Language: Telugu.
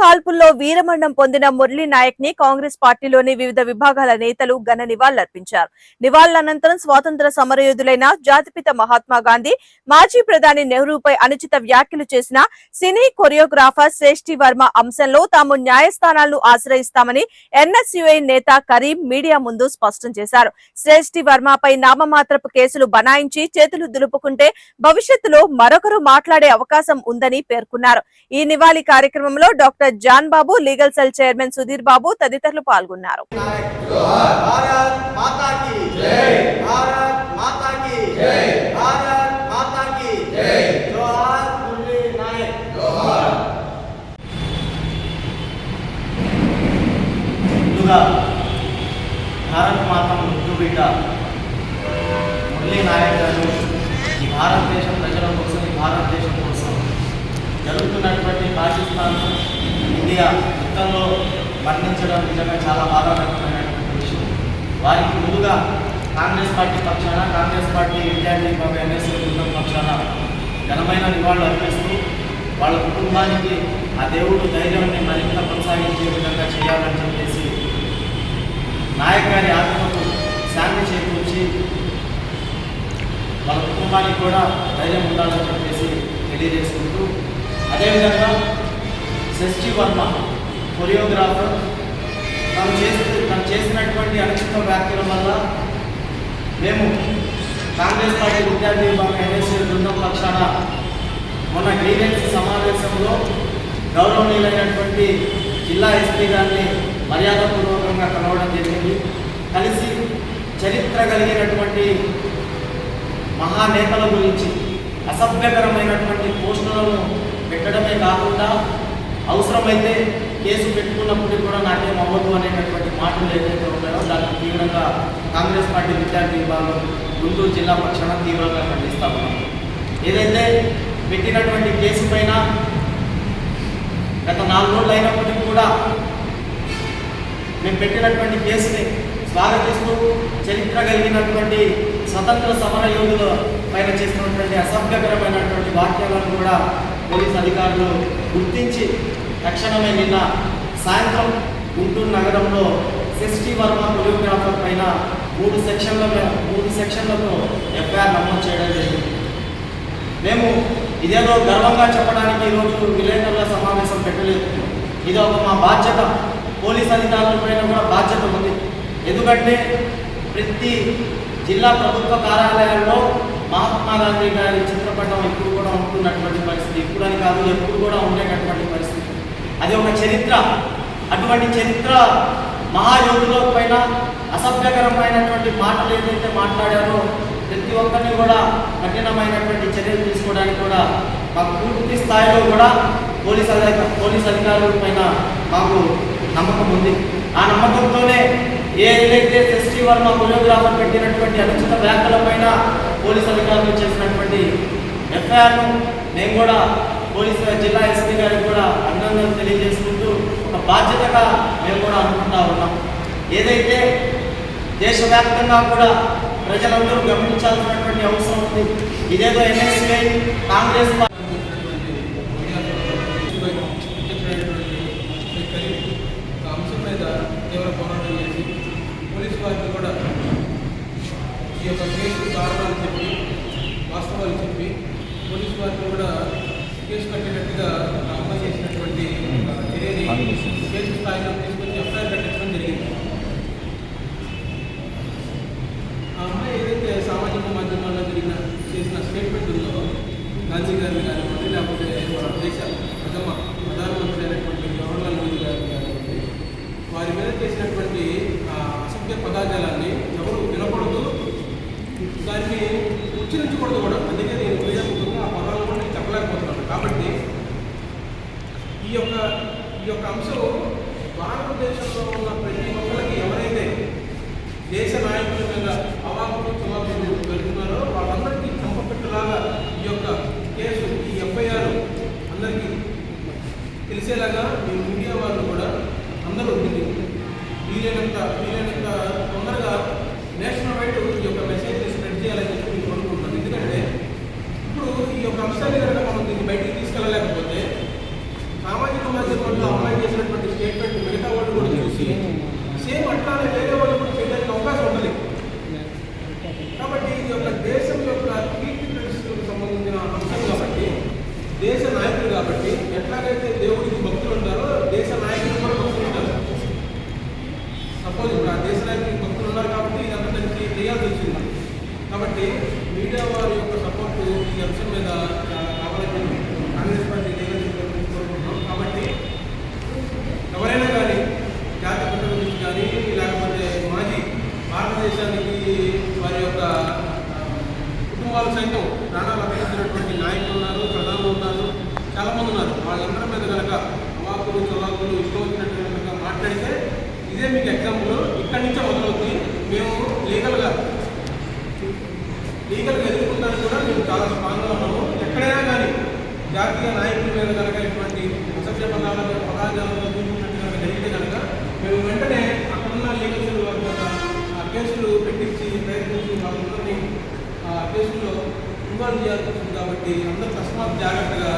కాల్పుల్లో వీరమరణం పొందిన మురళీ నాయక్ని కాంగ్రెస్ పార్టీలోని వివిధ విభాగాల నేతలు ఘన నివాళులర్పించారు. నివాళులనంతరం స్వాతంత్ర సమరయోధులైన జాతిపిత మహాత్మా గాంధీ మాజీ ప్రధాని నెహ్రూపై అనుచిత వ్యాఖ్యలు చేసిన సినీ కొరియోగ్రాఫర్ శ్రేష్ఠి వర్మ అంశంలో తాము న్యాయస్థానాలను ఆశ్రయిస్తామని ఎన్ఎస్యుఐ నేత కరీం మీడియా ముందు స్పష్టం చేశారు. శ్రేష్ఠి వర్మపై నామమాత్రపు కేసులు బనాయించి చేతులు దులుపుకుంటే భవిష్యత్తులో మరొకరు మాట్లాడే అవకాశం ఉందని పేర్కొన్నారు. ఈ నివాళి కార్యక్రమంలో doctor John Babu legal cell chairman Sudhir Babu తదితరులు పాల్గొన్నారు. భారత్ మాత ముద్దు బిడ్డ మురళీ నాయక్ గారు ఈ భారతదేశం ప్రజల కోసం ఈ భారతదేశం కోసం జరుగుతున్నటువంటి పాకిస్తాన్ ఇండియా యుద్ధంలో మరణించడం నిజంగా చాలా బాధాకరమైనటువంటి విషయం. వారికి ముందుగా కాంగ్రెస్ పార్టీ పక్షాన కాంగ్రెస్ పార్టీ విద్యార్థి బాబు ఎన్ఎస్ఏ బృందం పక్షాన ఘనమైన నివాళులు అర్పిస్తూ వాళ్ళ కుటుంబానికి ఆ దేవుడు ధైర్యాన్ని మరింత కొనసాగించే విధంగా చేయాలని చెప్పేసి నాయక్ గారి ఆత్మకు శాంతి చేకూర్చి వాళ్ళ కుటుంబానికి కూడా ధైర్యం ఉండాలని చెప్పేసి తెలియజేసుకుంటూ అదేవిధంగా షష్ఠి వర్మ కొరియోగ్రాఫర్. తను చేస్తూ తను చేసినటువంటి అనుచిత వ్యాఖ్యల వల్ల మేము కాంగ్రెస్ పార్టీ విద్యార్థి విభాగం ఎన్ఎస్సీ బృందం పక్షాన మొన్న గ్రీవెన్స్ సమావేశంలో గౌరవనీయులైనటువంటి జిల్లా ఎస్పీ గారిని మర్యాదపూర్వకంగా కలవడం జరిగింది. కలిసి చరిత్ర కలిగినటువంటి మహానేతల గురించి అసభ్యకరమైనటువంటి పోస్టులను పెట్టడమే కాకుండా అవసరమైతే కేసు పెట్టుకున్నప్పటికీ కూడా నాకేం అవ్వదు అనేటటువంటి మాటలు ఏదైతే ఉన్నాయో దాన్ని తీవ్రంగా కాంగ్రెస్ పార్టీ విద్యార్థి విభాగం గుంటూరు జిల్లా పక్షాన తీవ్రంగా ఖండిస్తా ఉన్నాం. ఏదైతే పెట్టినటువంటి కేసు పైన గత నాలుగు రోజులు అయినప్పటికీ కూడా మేము పెట్టినటువంటి కేసుని స్వాగతిస్తూ చరిత్ర కలిగినటువంటి స్వతంత్ర సమర యోధుల పైన చేసినటువంటి అసభ్యకరమైనటువంటి వాక్యాలను కూడా పోలీస్ అధికారులు గుర్తించి తక్షణమే నిన్న సాయంత్రం గుంటూరు నగరంలో సిస్టీ వర్మ కొరియోగ్రాఫర్ పైన మూడు సెక్షన్ల మూడు సెక్షన్లతో ఎఫ్ఐఆర్ నమోదు చేయడం జరిగింది. మేము ఇదేదో గర్వంగా చెప్పడానికి ఈరోజు విలేకరుల సమావేశం పెట్టలేదు. ఇది ఒక మా బాధ్యత. పోలీస్ అధికారుల పైన కూడా బాధ్యత ఉంది. ఎందుకంటే ప్రతి జిల్లా ప్రభుత్వ కార్యాలయాల్లో మహాత్మా గాంధీ గారి చిత్రపటం ఇప్పుడు కూడా ఉంటున్నటువంటి పరిస్థితి ఇప్పుడు అని కాదు ఎప్పుడు కూడా ఉండేటటువంటి పరిస్థితి. అది ఒక చరిత్ర. అటువంటి చరిత్ర మహాయోధుల పైన అసభ్యకరమైనటువంటి మాటలు ఏదైతే మాట్లాడారో ప్రతి ఒక్కరిని కూడా కఠినమైనటువంటి చర్యలు తీసుకోవడానికి కూడా మాకు పూర్తి స్థాయిలో కూడా పోలీస్ అధిక పోలీస్ అధికారుల పైన మాకు నమ్మకం ఉంది. ఆ నమ్మకంతోనే ఏదైతే ఎస్టీ వర్మ కొరియోగ్రాఫర్ పెట్టినటువంటి అనుచిత వ్యాఖ్యల పైన పోలీస్ అధికారులు చేసినటువంటి ఎఫ్ఐఆర్ను మేము కూడా పోలీసుల జిల్లా ఎస్పీ గారికి కూడా అభినందనలు తెలియజేసుకుంటూ ఒక బాధ్యతగా మేము కూడా అనుకుంటా ఉన్నాం. ఏదైతే దేశవ్యాప్తంగా కూడా ప్రజలందరూ గమనించాల్సినటువంటి అవసరం ఉంది ఇదేదో ఎన్ఎస్పీ కాంగ్రెస్ అంశం పోలీసు వారికి కూడా ఈ యొక్క కేసు కారణాలు చెప్పి వాస్తవాలు చెప్పి పోలీసు వారికి కూడా కేసు కట్టినట్టుగా అమ్మాయి చేసినటువంటి చర్యని కేసు స్థాయిలో తీసుకొని ఎఫ్ఐఆర్ కట్టించడం జరిగింది ఆ అమ్మాయి ఏదైతే సామాజిక మాధ్యమాల్లో జరిగిన చేసిన స్టేట్మెంట్ ఉందో గాంధీ గారిని కానివ్వండి లేకపోతే మన దేశ ప్రథమ ప్రధానమంత్రి అయినటువంటి జవహర్లాల్ నెహ్రూ గారిని కానివ్వండి వారి మీద చేసినటువంటి ఆ అసభ్య పదార్థాలన్నీ ఎవరు వినకూడదు దాన్ని ఉచ్చరించకూడదు కూడా అందుకే నేను క్రియాత్మకంగా ఆ పదాలను కూడా నేను చెప్పలేకపోతున్నాను కాబట్టి ఈ యొక్క ఈ యొక్క అంశం భారతదేశంలో ఉన్న ప్రతి ఒక్కరికి ఎవరైతే దేశ నాయకుల మీద అవాకులు జరుగుతున్నారో వాళ్ళందరికీ చంపపెట్టలాగా ఇదే మీకు ఎగ్జాంపుల్. ఇక్కడి నుంచే మొదలవుతుంది మేము లీగల్గా లీగల్గా ఎదుర్కొంటాను కూడా మేము చాలా స్ట్రాంగ్గా ఉన్నాము. ఎక్కడైనా కానీ జాతీయ నాయకుల మీద కనుక ఇటువంటి అసభ్య పదాలను పదార్థాలను చూసినట్టు జరిగితే కనుక మేము వెంటనే అక్కడున్న లీగల్ ఆ కేసులు పెట్టించి ప్రయత్నించి వాళ్ళందరినీ ఆ కేసుల్లో ఇన్వాల్వ్ చేయాల్సి కాబట్టి అందరూ తస్మాత్ జాగ్రత్తగా